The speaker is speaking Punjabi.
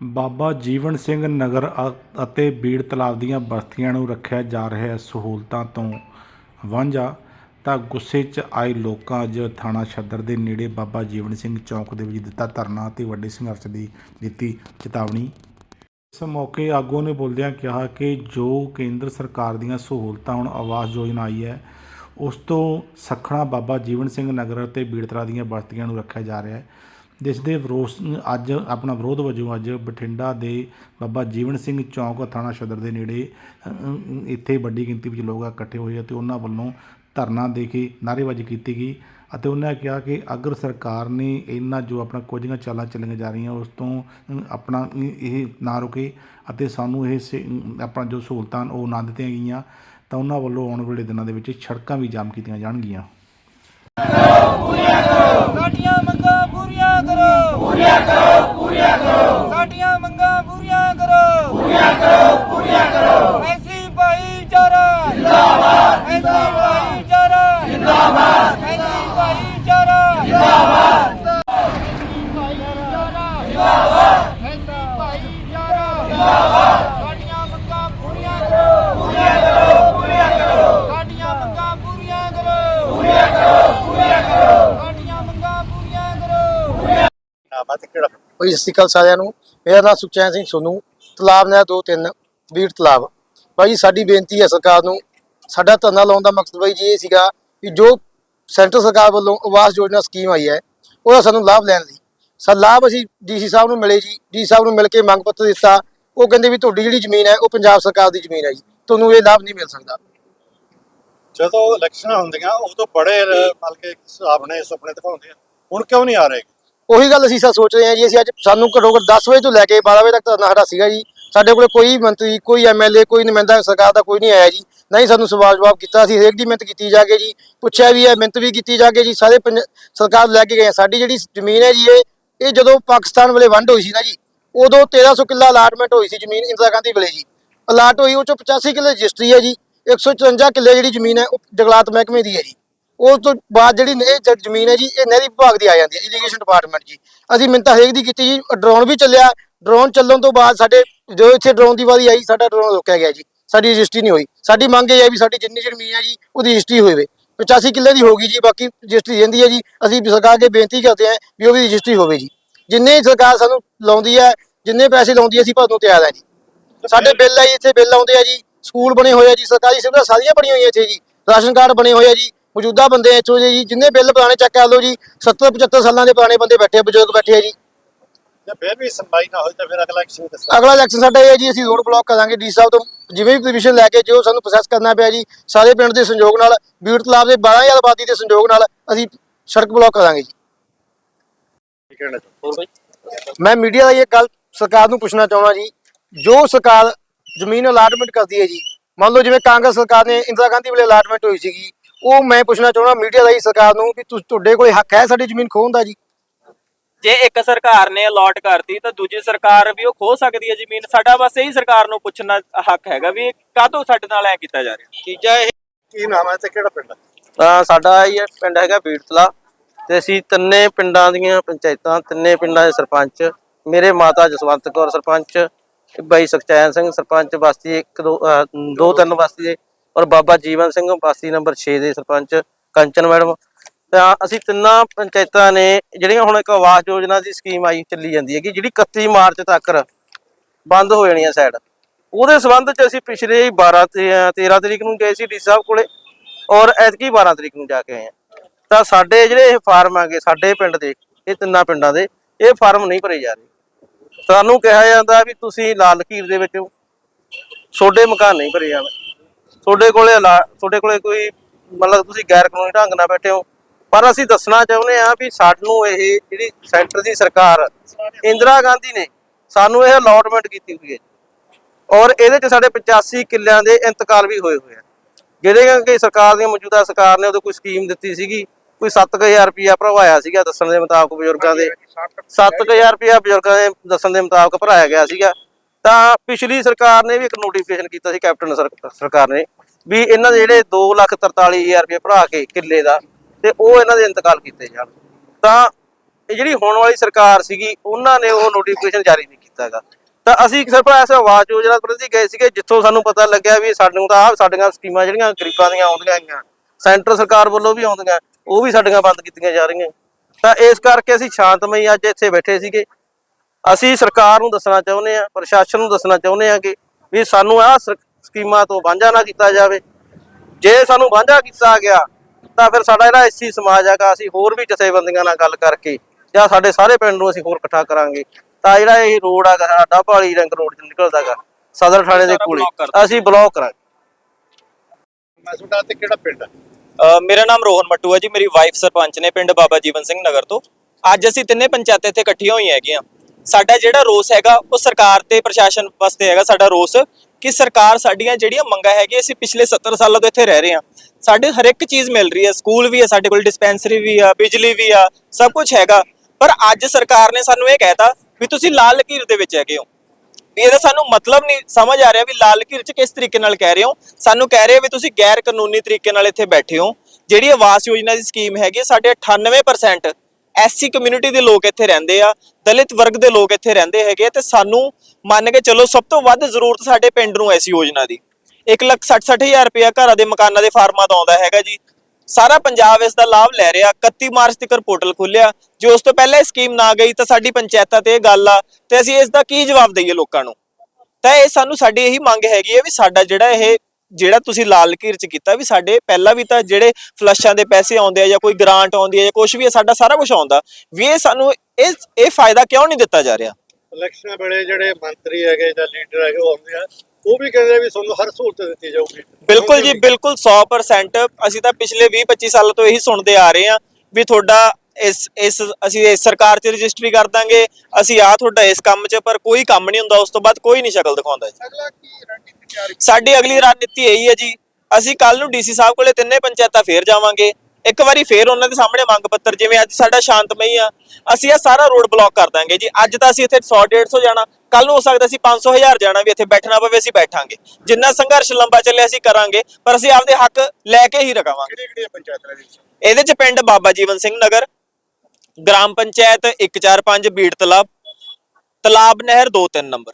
ਬਾਬਾ ਜੀਵਨ ਸਿੰਘ ਨਗਰ ਅਤੇ ਬੀੜ ਤਲਾਬ ਦੀਆਂ ਬਸਤੀਆਂ ਨੂੰ ਰੱਖਿਆ ਜਾ ਰਿਹਾ ਸਹੂਲਤਾਂ ਤੋਂ ਵਾਂਝਾ, ਤਾਂ ਗੁੱਸੇ 'ਚ ਆਏ ਲੋਕਾਂ ਅੱਜ ਥਾਣਾ ਛੱਦਰ ਦੇ ਨੇੜੇ ਬਾਬਾ ਜੀਵਨ ਸਿੰਘ ਚੌਂਕ ਦੇ ਵਿੱਚ ਦਿੱਤਾ ਧਰਨਾ ਅਤੇ ਵੱਡੇ ਸੰਘਰਸ਼ ਦੀ ਦਿੱਤੀ ਚੇਤਾਵਨੀ। ਇਸ ਮੌਕੇ ਆਗੂ ਨੇ ਬੋਲਦਿਆਂ ਕਿਹਾ ਕਿ ਜੋ ਕੇਂਦਰ ਸਰਕਾਰ ਦੀਆਂ ਸਹੂਲਤਾਂ, ਹੁਣ ਆਵਾਸ ਯੋਜਨਾ ਆਈ ਹੈ, ਉਸ ਤੋਂ ਸਖਣਾ ਬਾਬਾ ਜੀਵਨ ਸਿੰਘ ਨਗਰ ਅਤੇ ਬੀੜਤਰਾ ਦੀਆਂ ਬਸਤੀਆਂ ਨੂੰ ਰੱਖਿਆ ਜਾ ਰਿਹਾ ਹੈ। ਜਿਸ ਦੇ ਵਿਰੋਧ, ਅੱਜ ਆਪਣਾ ਵਿਰੋਧ ਵਜੋਂ ਅੱਜ ਬਠਿੰਡਾ ਦੇ ਬਾਬਾ ਜੀਵਨ ਸਿੰਘ ਚੌਂਕ ਥਾਣਾ ਸਦਰ ਦੇ ਨੇੜੇ ਇੱਥੇ ਵੱਡੀ ਗਿਣਤੀ ਵਿੱਚ ਲੋਕ ਇਕੱਠੇ ਹੋਏ ਅਤੇ ਉਹਨਾਂ ਵੱਲੋਂ ਧਰਨਾ ਦੇ ਕੇ ਨਾਅਰੇਬਾਜ਼ੀ ਕੀਤੀ ਗਈ ਅਤੇ ਉਹਨਾਂ ਕਿਹਾ ਕਿ ਅਗਰ ਸਰਕਾਰ ਨੇ ਇਹਨਾਂ ਜੋ ਆਪਣਾ ਕੁਝ ਚਾਲਾਂ ਚੱਲੀਆਂ ਜਾ ਰਹੀਆਂ, ਉਸ ਤੋਂ ਆਪਣਾ ਇਹ ਨਾ ਰੁਕੇ ਅਤੇ ਸਾਨੂੰ ਇਹ ਸੇ- ਆਪਣਾ ਜੋ ਸਹੂਲਤਾਂ ਉਹ ਨਾ ਦਿੱਤੀਆਂ ਗਈਆਂ, ਤਾਂ ਉਹਨਾਂ ਵੱਲੋਂ ਆਉਣ ਵਾਲੇ ਦਿਨਾਂ ਦੇ ਵਿੱਚ ਸੜਕਾਂ ਵੀ ਜਾਮ ਕੀਤੀਆਂ ਜਾਣਗੀਆਂ। ਸਾਡੀਆਂ ਮੰਗਾਂ ਕਰੋ ਪੂਰੀਆਂ ਕਰੋ ਪੂਰੀਆਂ ਕਰੋ ਸਾਡੀਆਂ ਮੰਗਾਂ ਪੂਰੀਆਂ ਕਰੋ ਪੂਰੀਆਂ ਕਰੋ ਪੂਰੀਆਂ ਕਰੋ ਐਸੀ ਭਾਈਚਾਰਾ ਜਿੰਦਾਬਾਦ ਐਸੀ ਭਾਈਚਾਰਾ ਜਿੰਦਾਬਾਦ ਐਸੀ ਭਾਈਚਾਰਾ ਜਿੰਦਾਬਾਦ ਜਿੰਦਾਬਾਦ ਐਸੀ ਭਾਈਚਾਰਾ ਜਿੰਦਾਬਾਦ ਸਾਡੀਆਂ ਮੰਗਾਂ ਪੂਰੀਆਂ ਕਰੋ ਪੂਰੀਆਂ ਕਰੋ ਪੂਰੀਆਂ ਕਰੋ ਸਾਡੀਆਂ ਮੰਗਾਂ ਪੂਰੀਆਂ ਕਰੋ ਪੂਰੀਆਂ ਕਰੋ ਪੂਰੀਆਂ ਕਰੋ ਸਾਡੀਆਂ ਮੰਗਾਂ ਪੂਰੀਆਂ ਕਰੋ ਨਾਮਾ ਤੇ ਕਿਹੜਾ ਭਾਈ, ਸਤਿ ਸ਼੍ਰੀ ਅਕਾਲ ਸਾਰਿਆਂ ਨੂੰ। ਮੇਰਾ ਨਾਮ ਸੁਖਚੈਨ ਸਿੰਘ ਸੋਨੂ। ਤਲਾਬ ਨੇ ਦੋ ਤਿੰਨ ਵੀਰ ਤਲਾਬ। ਭਾਈ, ਸਾਡੀ ਬੇਨਤੀ ਹੈ ਸਰਕਾਰ ਨੂੰ, ਸਾਡਾ ਧਰਨਾ ਲਾਉਣ ਦਾ ਮਕਸਦ ਭਾਈ ਜੀ ਇਹ ਸੀਗਾ ਕਿ ਜੋ ਸੈਂਟਰ ਸਰਕਾਰ ਵੱਲੋਂ ਆਵਾਸ ਯੋਜਨਾ ਸਕੀਮ ਆਈ ਹੈ, ਉਹਦਾ ਸਾਨੂੰ ਲਾਭ ਲੈਣ ਲਈ। ਸਾ, ਲਾਭ ਅਸੀਂ ਡੀਸੀ ਸਾਹਿਬ ਨੂੰ ਮਿਲੇ ਜੀ। ਡੀ ਸਾਹਿਬ ਨੂੰ ਮਿਲ ਕੇ ਮੰਗ ਪੱਤਰ ਦਿੱਤਾ। ਉਹ ਕਹਿੰਦੇ ਵੀ ਤੁਹਾਡੀ ਜਿਹੜੀ ਜ਼ਮੀਨ ਹੈ, ਉਹ ਪੰਜਾਬ ਸਰਕਾਰ ਦੀ ਜ਼ਮੀਨ ਹੈ ਜੀ। ਤੁਹਾਨੂੰ ਇਹ ਲਾਭ ਨਹੀਂ ਮਿਲ ਸਕਦਾ। ਜਦੋਂ ਇਲੈਕਸ਼ਨਾਂ ਹੁੰਦੀਆਂ, ਉਦੋਂ ਬੜੇ ਮਤਲਬ ਕਿ ਆਪਣੇ ਸੁਪਨੇ ਦਿਖਾਉਂਦੇ ਆ। ਹੁਣ ਕਿਉਂ ਨਹੀਂ ਆ ਰਹੇ? ਉਹੀ ਗੱਲ ਅਸੀਂ ਸਾ ਸੋਚ ਰਹੇ ਹਾਂ ਜੀ, ਅਸੀਂ ਅੱਜ ਸਾਨੂੰ ਘੱਟੋ ਘੱਟ 10 ਵਜੇ ਤੋਂ ਲੈ ਕੇ 12 ਵਜੇ ਤੱਕ ਧਰਨਾ ਸਾਡਾ ਸੀਗਾ ਜੀ। ਸਾਡੇ ਕੋਲੇ ਕੋਈ ਮੰਤਰੀ, ਕੋਈ ਐਮਐਲਏ ਕੋਈ ਨੁਮਾਇੰਦਾ ਸਰਕਾਰ ਦਾ ਕੋਈ ਨਹੀਂ ਆਇਆ ਜੀ। ਨਹੀਂ ਸਾਨੂੰ ਸਵਾਲ ਜਵਾਬ ਕੀਤਾ, ਅਸੀਂ ਹਰੇਕ ਦੀ ਮਿਹਨਤ ਕੀਤੀ ਜਾ ਕੇ ਜੀ। ਪੁੱਛਿਆ ਵੀ ਹੈ, ਮਿਹਨਤ ਵੀ ਕੀਤੀ ਜਾ ਕੇ ਜੀ। ਸਾਰੇ ਪੰਜ- ਸਰਕਾਰ ਲੈ ਕੇ ਗਏ ਆ। ਸਾਡੀ ਜਿਹੜੀ ਜ਼ਮੀਨ ਹੈ ਜੀ, ਇਹ ਇਹ ਜਦੋਂ ਪਾਕਿਸਤਾਨ ਵੇਲੇ ਵੰਡ ਹੋਈ ਸੀ ਨਾ ਜੀ, ਉਦੋਂ 1300 ਕਿੱਲਾ ਅਲਾਟਮੈਂਟ ਹੋਈ ਸੀ ਜ਼ਮੀਨ ਇੰਦਰਾ ਗਾਂਧੀ ਵੇਲੇ ਜੀ। ਅਲਾਟ ਹੋਈ, ਉਹ ਚੋਂ 85 ਕਿੱਲੇ ਰਜਿਸਟਰੀ ਹੈ ਜੀ। 154 ਕਿੱਲੇ ਜਿਹੜੀ ਜ਼ਮੀਨ ਹੈ, ਉਹ ਜੰਗਲਾਤ ਮਹਿਕਮੇ ਦੀ ਹੈ ਜੀ। ਉਸ ਤੋਂ ਬਾਅਦ ਜਿਹੜੀ ਇਹ ਜ- ਜ਼ਮੀਨ ਹੈ ਜੀ, ਇਹ ਨਹਿਰੀ ਵਿਭਾਗ ਦੀ ਆ ਜਾਂਦੀ ਹੈ ਇਰੀਗੇਸ਼ਨ ਡਿਪਾਰਟਮੈਂਟ ਜੀ। ਅਸੀਂ ਮਿੰਤਾ ਹਰੇਕ ਦੀ ਕੀਤੀ ਜੀ ਡਰੋਨ ਵੀ ਚੱਲਿਆ। ਡਰੋਨ ਚੱਲਣ ਤੋਂ ਬਾਅਦ ਸਾਡੇ, ਜੋ ਇੱਥੇ ਡਰੋਨ ਦੀ ਵਾਰੀ ਆਈ, ਸਾਡਾ ਡਰੋਨ ਰੋਕਿਆ ਗਿਆ ਜੀ। ਸਾਡੀ ਰਜਿਸਟਰੀ ਨਹੀਂ ਹੋਈ। ਸਾਡੀ ਮੰਗ ਇਹ ਹੈ ਵੀ ਸਾਡੀ ਜਿੰਨੀ ਜ਼ਮੀਨ ਹੈ ਜੀ, ਉਹਦੀ ਰਜਿਸਟਰੀ ਹੋਵੇ 85 ਕਿੱਲੇ ਦੀ ਹੋਗੀ ਜੀ, ਬਾਕੀ ਰਜਿਸਟਰੀ ਰਹਿੰਦੀ ਹੈ ਜੀ। ਅਸੀਂ ਸਰਕਾਰ ਅੱਗੇ ਬੇਨਤੀ ਕਰਦੇ ਹਾਂ ਵੀ ਉਹ ਵੀ ਰਜਿਸਟਰੀ ਹੋਵੇ ਜੀ। ਜਿੰਨੇ ਸਰਕਾਰ ਸਾਨੂੰ ਲਾਉਂਦੀ ਹੈ, ਜਿੰਨੇ ਪੈਸੇ ਲਾਉਂਦੀ ਹੈ, ਅਸੀਂ ਭਰਨ ਨੂੰ ਤਿਆਰ ਹੈ ਜੀ। ਸਾਡੇ ਬਿੱਲ ਆ ਜੀ, ਇੱਥੇ ਬਿੱਲ ਆਉਂਦੇ ਆ ਜੀ। ਸਕੂਲ ਬਣੇ ਹੋਏ ਆ ਜੀ, ਸਰਕਾਰੀ ਸੁਵਿਧਾ ਸਾਰੀਆਂ ਬਣੀਆਂ ਹੋਈਆਂ ਇੱਥੇ ਜੀ। ਰਾਸ਼ਨ ਕਾਰਡ ਬਣੇ ਹੋਏ ਆ ਜੀ। ਮੌਜੂਦਾ ਬੰਦੇ ਇੱਥੋਂ ਦੇ ਜੀ ਜਿੰਨੇ ਬਿੱਲ ਪੁਰਾਣੇ ਚੈੱਕ ਕਰ ਲਓ ਜੀ 70 75 ਸਾਲਾਂ ਦੇ ਪੁਰਾਣੇ ਬੰਦੇ ਬੈਠੇ ਆ ਬਜ਼ੁਰਗ ਬੈਠੇ ਆ ਜੀ। ਜੇ ਫਿਰ ਵੀ ਸੁਣਵਾਈ ਨਾ ਹੋਈ ਤਾਂ ਫਿਰ ਅਗਲਾ ਐਕਸ਼ਨ ਅਗਲਾ ਇਲੈਕਸ਼ਨ ਸਾਡਾ ਇਹ ਹੈ ਜੀ ਅਸੀਂ ਰੋਡ ਬਲੌਕ ਕਰਾਂਗੇ ਡੀ ਸਾਹਿਬ ਤੋਂ। ਜਿਵੇਂ ਵੀ ਪੋਜੀਸ਼ਨ ਲੈ ਕੇ ਜੋ ਸਾਨੂੰ ਪ੍ਰੋਸੈਸ ਕਰਨਾ ਪਿਆ ਜੀ ਸਾਰੇ ਪਿੰਡ ਦੇ ਸੰਯੋਗ ਨਾਲ ਬੀੜ ਤਲਾਬ ਦੇ 12000 ਆਬਾਦੀ ਦੇ ਸੰਯੋਗ ਨਾਲ ਅਸੀਂ ਸੜਕ ਬਲੌਕ ਕਰਾਂਗੇ ਜੀ। ਮੈਂ ਮੀਡੀਆ ਦਾ ਇਹ ਗੱਲ ਸਰਕਾਰ ਨੂੰ ਪੁੱਛਣਾ ਚਾਹੁੰਦਾ ਜੀ ਜੋ ਸਰਕਾਰ ਜ਼ਮੀਨ ਅਲਾਟਮੈਂਟ ਕਰਦੀ ਹੈ ਜੀ ਮੰਨ ਲਓ ਜਿਵੇਂ ਕਾਂਗਰਸ ਸਰਕਾਰ ਨੇ ਇੰਦਰਾ ਗਾਂਧੀ ਵੇਲੇ ਅਲਾਟਮੈਂਟ ਹੋਈ ਸੀਗੀ ਉਹ ਮੈਂ ਪੁੱਛਣਾ ਚਾਹੁੰਦਾ ਮੀਡੀਆ ਦਾ ਹੀ ਸਰਕਾਰ ਨੂੰ ਵੀ ਤੁਸ- ਤੁਹਾਡੇ ਕੋਲੇ ਹੱਕ ਹੈ ਸਾਡੀ ਜ਼ਮੀਨ ਖੋਹਣ ਦਾ ਜੀ? ਜੇ ਇੱਕ ਸਰਕਾਰ ਨੇ ਅਲਾਟ ਕਰਤੀ ਤਾਂ ਦੂਜੀ ਸਰਕਾਰ ਵੀ ਉਹ ਖੋ ਸਕਦੀ ਹੈ ਜ਼ਮੀਨ। ਸਾਡਾ ਬਸ ਇਹੀ ਸਰਕਾਰ ਨੂੰ ਪੁੱਛਣਾ ਹੱਕ ਹੈਗਾ ਵੀ ਕਾਹਤੋਂ ਸਾਡੇ ਨਾਲ ਐ ਕੀਤਾ ਜਾ ਰਿਹਾ? ਤੀਜਾ ਇਹ ਕੀ ਨਾਮ ਹੈ ਤੇ ਕਿਹੜਾ ਪਿੰਡ ਹੈ? ਤਾਂ ਸਾਡਾ ਇਹ ਪਿੰਡ ਹੈਗਾ ਬੀੜਤਲਾ ਤੇ ਅਸੀਂ ਤਿੰਨੇ ਪਿੰਡਾਂ ਦੀਆਂ ਪੰਚਾਇਤਾਂ ਤਿੰਨੇ ਪਿੰਡਾਂ ਦੇ ਸਰਪੰਚ ਮੇਰੇ ਮਾਤਾ ਜਸਵੰਤ ਕੌਰ ਸਰਪੰਚ ਬਾਈ ਸੁਖਚੈਨ ਸਿੰਘ ਸਰਪੰਚ ਬਸਤੀ 1 2 ਦੋ ਤਿੰਨ ਬਸਤੀ ਦੇ ਔਰ ਬਾਬਾ ਜੀਵਨ ਸਿੰਘ ਬਸਤੀ ਨੰਬਰ 6 ਦੇ ਸਰਪੰਚ ਕੰਚਨ ਮੈਡਮ। ਤਾਂ ਅਸੀਂ ਤਿੰਨਾਂ ਪੰਚਾਇਤਾਂ ਨੇ ਜਿਹੜੀਆਂ ਹੁਣ ਇੱਕ ਆਵਾਸ ਯੋਜਨਾ ਦੀ ਸਕੀਮ ਆਈ ਚੱਲੀ ਜਾਂਦੀ ਹੈ ਕਿ ਜਿਹੜੀ 31 ਮਾਰਚ ਤੱਕ ਬੰਦ ਹੋ ਜਾਣੀ ਹੈ ਸਾਈਡ। ਉਹਦੇ ਸਬੰਧ ਚ ਅਸੀਂ ਪਿਛਲੇ 12 ਤੇ 13 ਤਰੀਕ ਨੂੰ ਗਏ ਸੀ ਡੀ ਸਾਹਿਬ ਕੋਲੇ ਔਰ ਐਤਕੀ 12 ਤਰੀਕ ਨੂੰ ਜਾ ਕੇ ਆਏ ਆ। ਤਾਂ ਸਾਡੇ ਜਿਹੜੇ ਇਹ ਫਾਰਮ ਆਗੇ ਸਾਡੇ ਪਿੰਡ ਦੇ, ਇਹ ਤਿੰਨਾਂ ਪਿੰਡਾਂ ਦੇ, ਇਹ ਫਾਰਮ ਨਹੀਂ ਭਰੇ ਜਾ ਰਹੇ। ਸਾਨੂੰ ਕਿਹਾ ਜਾਂਦਾ ਵੀ ਤੁਸੀਂ ਲਾਲ ਲਕੀਰ ਦੇ ਵਿੱਚ ਛੋਡੇ ਮਕਾਨ ਨਹੀਂ ਭਰੇ ਜਾਣਾ। ਤੁਹਾਡੇ ਕੋਲੇ ਤੁਹਾਡੇ ਕੋਲੇ ਕੋਈ ਮਤਲਬ ਤੁਸੀਂ ਗੈਰ ਕਾਨੂੰਨੀ ਢੰਗ ਨਾਲ ਬੈਠੇ ਹੋ। ਪਰ ਅਸੀਂ ਦੱਸਣਾ ਚਾਹੁੰਦੇ ਆ ਵੀ ਸਾਨੂੰ ਇਹ ਜਿਹੜੀ ਸੈਂਟਰ ਦੀ ਸਰਕਾਰ, ਇੰਦਰਾ ਗਾਂਧੀ ਨੇ ਸਾਨੂੰ ਇਹ ਅਲਾਟਮੈਂਟ ਕੀਤੀ ਹੋਈ ਹੈ। ਔਰ ਇਹਦੇ ਚ ਸਾਡੇ 85 ਕਿੱਲਿਆਂ ਦੇ ਇੰਤਕਾਲ ਵੀ ਹੋਏ ਹੋਏ ਆ। ਜਿਹੜੇ ਕਿ ਸਰਕਾਰ ਦੀ ਮੌਜੂਦਾ ਸਰਕਾਰ ਨੇ ਉਦੋਂ ਕੋਈ ਸਕੀਮ ਦਿੱਤੀ ਸੀਗੀ, ਕੋਈ 7000 ਰੁਪਇਆ ਭਰਵਾਇਆ ਸੀਗਾ ਦੱਸਣ ਦੇ ਮੁਤਾਬਕ ਬਜ਼ੁਰਗਾਂ ਦੇ। 7000 ਰੁਪਇਆ ਬਜ਼ੁਰਗਾਂ ਦੇ ਦੱਸਣ ਦੇ ਮੁਤਾਬਕ ਭਰਾਇਆ ਗਿਆ ਸੀਗਾ। ਤਾਂ ਪਿਛਲੀ ਸਰਕਾਰ ਨੇ ਵੀ ਇੱਕ ਨੋਟੀਫਿਕੇਸ਼ਨ ਕੀਤਾ ਸੀ ਕੈਪਟਨ ਸਰ- ਸਰਕਾਰ ਨੇ ਵੀ ਇਹਨਾਂ ਦੇ ਜਿਹੜੇ 243000 ਰੁਪਏ ਭਰਾ ਕੇ ਕਿੱਲੇ ਦਾ ਤੇ ਉਹ ਇਹਨਾਂ ਦੇ ਇੰਤਕਾਲ ਕੀਤੇ ਜਾਣ। ਤਾਂ ਇਹ ਜਿਹੜੀ ਹੋਣ ਵਾਲੀ ਸਰਕਾਰ ਸੀਗੀ, ਉਹਨਾਂ ਨੇ ਉਹ ਨੋਟੀਫਿਕੇਸ਼ਨ ਜਾਰੀ ਨਹੀਂ ਕੀਤਾ ਕੀਤਾਗਾ ਤਾਂ ਅਸੀਂ ਸਿਰਫ ਐਸੇ ਆਵਾਜ਼ ਯੋਜਨਾ ਪ੍ਰਤੀ ਗਏ ਸੀਗੇ, ਜਿੱਥੋਂ ਸਾਨੂੰ ਪਤਾ ਲੱਗਿਆ ਵੀ ਸਾਨੂੰ ਤਾਂ ਆਹ ਸਾਡੀਆਂ ਸਕੀਮਾਂ ਜਿਹੜੀਆਂ ਗਰੀਬਾਂ ਦੀਆਂ ਆਉਂਦੀਆਂ ਹੈਗੀਆਂ, ਸੈਂਟਰ ਸਰਕਾਰ ਵੱਲੋਂ ਵੀ ਆਉਂਦੀਆਂ, ਉਹ ਵੀ ਸਾਡੀਆਂ ਬੰਦ ਕੀਤੀਆਂ ਜਾ ਰਹੀਆਂ। ਤਾਂ ਇਸ ਕਰਕੇ ਅਸੀਂ ਸ਼ਾਂਤਮਈ ਅੱਜ ਇੱਥੇ ਬੈਠੇ ਸੀਗੇ। ਅਸੀਂ ਸਰਕਾਰ ਨੂੰ ਦੱਸਣਾ ਚਾਹੁੰਦੇ ਆ ਪ੍ਰਸ਼ਾਸਨ ਨੂੰ ਦੱਸਣਾ ਚਾਹੁੰਦੇ ਆ ਕਿ ਵੀ ਸਾਨੂੰ ਆਹ ਸਰ- ਸਕੀਮਾਂ ਤੋਂ ਵਾਂਝਾ ਨਾ ਕੀਤਾ ਜਾਵੇ। ਜੇ ਸਾਨੂੰ ਵਾਂਝਾ ਕੀਤਾ ਗਿਆ ਤਾਂ ਫਿਰ ਸਾਡਾ ਜਿਹੜਾ ਐਸੀ ਸਮਾਜ ਹੈਗਾ ਅਸੀਂ ਹੋਰ ਵੀ ਜਥੇਬੰਦੀਆਂ ਨਾਲ ਗੱਲ ਕਰਕੇ ਜਾਂ ਸਾਡੇ ਸਾਰੇ ਪਿੰਡ ਨੂੰ ਅਸੀਂ ਹੋਰ ਇਕੱਠਾ ਕਰਾਂਗੇ। ਤਾਂ ਜਿਹੜਾ ਇਹ ਰੋਡ ਹੈਗਾ ਸਾਡਾ ਵਾਲੀ ਰਿੰਗ ਰੋਡ ਚ ਨਿਕਲਦਾਗਾ ਸਦਰ ਥਾਣੇ ਦੇ ਕੋਲੇ। ਅਸੀਂ ਬਲੌਕ ਕਰਾਂਗੇ। ਮੈਂ ਤੁਹਾਡਾ ਤੇ ਕਿਹੜਾ ਪਿੰਡ ਹੈ ਮੇਰਾ ਨਾਮ ਰੋਹਨ ਮੱਟੂ ਹੈ ਜੀ। ਮੇਰੀ ਵਾਈਫ ਸਰਪੰਚ ਨੇ ਪਿੰਡ ਬਾਬਾ ਜੀਵਨ ਸਿੰਘ ਨਗਰ ਤੋਂ। ਅੱਜ ਅਸੀਂ ਤਿੰਨੇ ਪੰਚਾਇਤਾਂ ਇੱਥੇ ਇਕੱਠੀਆਂ ਹੋਈਆਂ ਹੈਗੀਆਂ। ਸਾਡਾ ਜਿਹੜਾ ਰੋਸ ਹੈਗਾ ਉਹ ਸਰਕਾਰ ਤੇ ਪ੍ਰਸ਼ਾਸਨ ਵਾਸਤੇ ਹੈਗਾ ਸਾਡਾ ਰੋਸ ਕਿ ਸਰਕਾਰ ਸਾਡੀਆਂ ਜਿਹੜੀਆਂ ਮੰਗਾਂ ਹੈਗੀਆਂ ਅਸੀਂ ਪਿਛਲੇ 70 ਸਾਲਾਂ ਤੋਂ ਇੱਥੇ ਰਹਿ ਰਹੇ ਹਾਂ। ਸਾਡੇ ਹਰ ਇੱਕ ਚੀਜ਼ ਮਿਲ ਰਹੀ ਹੈ ਸਕੂਲ ਵੀ ਹੈ ਸਾਡੇ ਕੋਲ ਡਿਸਪੈਂਸਰੀ ਵੀ ਆ ਬਿਜਲੀ ਵੀ ਆ ਸਭ ਕੁਝ ਹੈਗਾ। ਪਰ ਅੱਜ ਸਰਕਾਰ ਨੇ ਸਾਨੂੰ ਇਹ ਕਹਿਤਾ ਵੀ ਤੁਸੀਂ ਲਾਲ ਲਕੀਰ ਦੇ ਵਿੱਚ ਹੈਗੇ ਹੋ। ਵੀ ਇਹਦਾ ਸਾਨੂੰ ਮਤਲਬ ਨਹੀਂ ਸਮਝ ਆ ਰਿਹਾ ਵੀ ਲਾਲ ਲਕੀਰ ਚ ਕਿਸ ਤਰੀਕੇ ਨਾਲ ਕਹਿ ਰਹੇ ਹੋ। ਸਾਨੂੰ ਕਹਿ ਰਹੇ ਵੀ ਤੁਸੀਂ ਗੈਰ ਕਾਨੂੰਨੀ ਤਰੀਕੇ ਨਾਲ ਇੱਥੇ ਬੈਠੇ ਹੋ। ਜਿਹੜੀ ਆਵਾਸ ਯੋਜਨਾ ਦੀ ਸਕੀਮ ਹੈਗੀ ਹੈ, ਸਾਡੇ 98% ਐਸਸੀ ਕਮਿਊਨਿਟੀ ਦੇ ਲੋਕ ਇੱਥੇ ਰਹਿੰਦੇ ਆ, ਦਲਿਤ ਵਰਗ ਦੇ ਲੋਕ ਇੱਥੇ ਰਹਿੰਦੇ ਹੈਗੇ ਤੇ ਸਾਨੂੰ ਮੰਨ ਕੇ ਚੱਲੋ ਸਭ ਤੋਂ ਵੱਧ ਜ਼ਰੂਰਤ ਸਾਡੇ ਪਿੰਡ ਨੂੰ ਐਸੀ ਯੋਜਨਾ ਦੀ। 1 ਲੱਖ 60 ਹਜ਼ਾਰ ਰੁਪਇਆ ਘਰਾਂ ਦੇ ਮਕਾਨਾਂ ਦੇ ਫਾਰਮਾਂ ਦਾ ਆਉਂਦਾ ਹੈਗਾ ਜੀ। ਸਾਰਾ ਪੰਜਾਬ ਇਸ ਦਾ ਲਾਭ ਲੈ ਰਿਹਾ। 31 ਮਾਰਚ ਤੱਕ ਪੋਰਟਲ ਖੁੱਲਿਆ ਜੇ ਉਸ ਤੋਂ ਪਹਿਲਾਂ ਇਹ ਸਕੀਮ ਨਾ ਗਈ ਤਾਂ ਸਾਡੀ ਪੰਚਾਇਤਾਂ ਤੇ ਇਹ ਗੱਲ ਆ ਤੇ ਅਸੀਂ ਇਸ ਦਾ ਕੀ ਜਵਾਬ ਦਈਏ ਲੋਕਾਂ ਨੂੰ? ਤਾਂ ਇਹ ਸਾਨੂੰ ਸਾਡੀ ਇਹੀ ਮੰਗ ਹੈਗੀ ਹੈ ਵੀ ਸਾਡਾ ਜਿਹੜਾ ਇਹ ਜਿਹੜਾ ਤੁਸੀਂ ਲਾਲ ਲਕੀਰ ਚ ਕੀਤਾ ਵੀ ਸਾਡੇ ਪਹਿਲਾਂ ਵੀ ਤਾਂ ਜਿਹੜੇ ਫਲਸ਼ਾਂ ਦੇ ਪੈਸੇ ਆਉਂਦੇ ਆ ਜਾਂ ਕੋਈ ਗ੍ਰਾਂਟ ਆਉਂਦੀ ਹੈ ਜਾਂ ਕੁਝ ਵੀ ਸਾਡਾ ਸਾਰਾ ਕੁਝ ਆਉਂਦਾ। ਵੀ ਇਹ ਸਾਨੂੰ ਇਹ ਇਹ ਫਾਇਦਾ ਕਿਉਂ ਨਹੀਂ ਦਿੱਤਾ ਜਾ ਰਿਹਾ? ਇਲੈਕਸ਼ਨਾਂ ਵੇਲੇ ਜਿਹੜੇ ਮੰਤਰੀ ਹੈਗੇ ਜਾਂ ਲੀਡਰ ਹੈਗੇ ਉਹ ਆਉਂਦੇ ਆ ਉਹ ਵੀ ਕਹਿੰਦੇ ਆ ਵੀ ਤੁਹਾਨੂੰ ਹਰ ਸਹੂਲਤ ਦਿੱਤੀ ਜਾਊਗੀ। ਬਿਲਕੁਲ ਜੀ ਬਿਲਕੁਲ 100% ਅਸੀਂ ਤਾਂ ਪਿਛਲੇ 20 25 ਸਾਲਾਂ ਤੋਂ ਇਹੀ ਸੁਣਦੇ ਆ ਰਹੇ ਹਾਂ ਵੀ ਤੁਹਾਡਾ ਇਸ ਇਸ ਅਸੀਂ ਇਸ ਸਰਕਾਰ 'ਚ ਰਜਿਸਟਰੀ ਕਰ ਦਾਂਗੇ ਅਸੀਂ ਆ ਤੁਹਾਡਾ ਇਸ ਕੰਮ 'ਚ ਪਰ ਕੋਈ ਕੰਮ ਨਹੀਂ ਹੁੰਦਾ ਉਸ ਤੋਂ ਬਾਅਦ ਕੋਈ ਨਹੀਂ ਸ਼ਕਲ ਦਿਖਾਉਂਦਾ ਜੀ। ਅਗਲਾ ਕੀ ਰਣਨੀਤੀ ਤਿਆਰ ਸਾਡੀ ਅਗਲੀ ਰਣਨੀਤੀ ਇਹੀ ਹੈ ਜੀ ਅਸੀਂ ਕੱਲ ਨੂੰ ਡੀਸੀ ਸਾਹਿਬ ਕੋਲੇ ਤਿੰਨੇ ਪੰਚਾਇਤਾਂ ਫੇਰ ਜਾਵਾਂਗੇ ਇੱਕ ਵਾਰੀ ਫੇਰ ਉਹਨਾਂ ਦੇ ਸਾਹਮਣੇ ਮੰਗ ਪੱਤਰ ਜਿਵੇਂ ਅੱਜ ਸਾਡਾ ਸ਼ਾਂਤਮਈ ਆ ਅਸੀਂ ਇਹ ਸਾਰਾ ਰੋਡ ਬਲੌਕ ਕਰ ਦਾਂਗੇ ਜੀ ਅੱਜ ਤਾਂ ਅਸੀਂ ਇੱਥੇ 100 150 ਜਾਣਾ ਕੱਲ ਨੂੰ ਹੋ ਸਕਦਾ ਅਸੀਂ 500 ਹਜ਼ਾਰ ਜਾਣਾ ਵੀ ਇੱਥੇ ਬੈਠਣਾ ਪਵੇ ਅਸੀਂ ਬੈਠਾਂਗੇ। ਜਿੰਨਾ ਸੰਘਰਸ਼ ਲੰਬਾ ਚੱਲਿਆ ਅਸੀਂ ਕਰਾਂਗੇ ਪਰ ਅਸੀਂ ਆਪਦੇ ਹੱਕ ਲੈ ਕੇ ਹੀ ਰਕਾਵਾਂਗੇ। ਕਿਹੜੀ ਕਿਹੜੀ ਪੰਚਾਇਤਾਂ ਦੇ ਵਿੱਚ? ਇਹਦੇ ਚ ਪਿੰਡ ਬਾਬਾ ਜੀਵਨ ਸਿੰਘ ਨਗਰ ਗ੍ਰਾਮ ਪੰਚਾਇਤ 145 ਬੀੜ ਤਲਾਬ ਤਲਾਬ ਨਹਿਰ 2-3 ਨੰਬਰ।